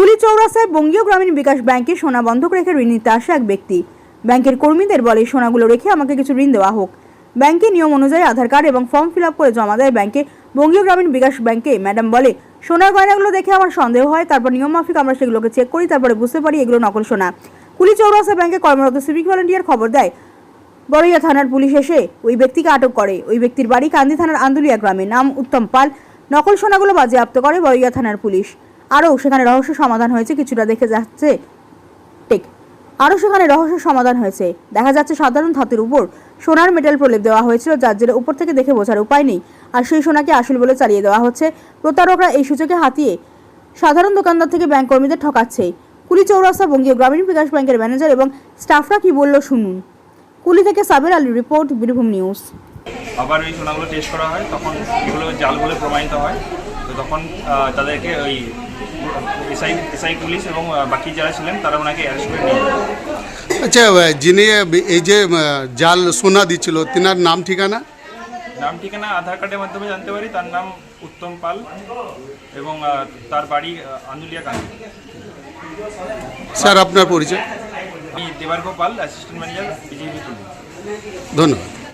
কুলি চৌরাস্তায় বঙ্গীয় গ্রামীণ বিকাশ ব্যাংকে সোনা বন্ধক রেখে ঋণ নিতে আসে এক ব্যক্তি। ব্যাংকের কর্মীদের বলে, সোনাগুলো রেখে আমাকে কিছু ঋণ দেওয়া হোক। ব্যাংকে নিয়ম অনুযায়ী আধার কার্ড এবং ফর্ম ফিল করে জমা দেয় ব্যাংকে। বঙ্গীয় গ্রামীণ বিকাশ ব্যাংকে ম্যাডাম বলে, সোনার গয়নাগুলো দেখে আমার সন্দেহ হয়, তারপর নিয়ম মাফিক আমরা সেগুলোকে চেক করি, তারপরে বুঝতে পারি এগুলো নকল সোনা। কুলি চৌরাস্তা ব্যাংকে কর্মরত সিভিক ভলান্টিয়ার খবর দেয়, বড়ইয়া থানার পুলিশ এসে ওই ব্যক্তিকে আটক করে। ওই ব্যক্তির বাড়ি কান্দি থানার আন্দুলিয়া গ্রামে। নাম উত্তম পাল। নকল সোনাগুলো বাজেয়াপ্ত করে বড়ইয়া থানার পুলিশ। আরও সেখানে রহস্য সমাধান হয়েছে, কিছুটা দেখে যাচ্ছে। ঠিক আরও সেখানে রহস্য সমাধান হয়েছে। দেখা যাচ্ছে সাধারণ ধাতুর উপর সোনার মেটাল প্রলেপ দেওয়া হয়েছিল, যার জেরে উপর থেকে দেখে বোঝার উপায় নেই। আর সেই সোনাকে আসল বলে চালিয়ে দেওয়া হচ্ছে। প্রতারকরা এই সূচকে হাতিয়ে সাধারণ দোকানদার থেকে ব্যাংক কর্মীদের ঠকাচ্ছে। কুলি চৌরাস্তা, বঙ্গীয় গ্রামীণ বিকাশ ব্যাংকের ম্যানেজার এবং স্টাফরা কি বলল শুনুন। কুলি থেকে সাবের আলী রিপোর্ট, বীরভূম নিউজ। আবার ওই সোনাগুলো টেস্ট করা হয়, তখন এগুলো জাল বলে প্রমাণিত হয়। তো তখন তাদেরকে ওই এসআই এসআই পুলিশ এবং বাকি যারা ছিলেন তারা ওনাকে অ্যারেস্ট করে নিয়ে আচ্ছা যিনি এই যে জাল সোনা দিচ্ছিল তিনার নাম ঠিকানা? নাম ঠিকানা আধার কার্ডের মাধ্যমে জানতে পারি তার নাম উত্তম পাল এবং তার বাড়ি আন্দুলিয়া কান্দি। স্যার আপনার পরিচয়? আমি Debargha Pal assistant manager BJP ধন্যবাদ।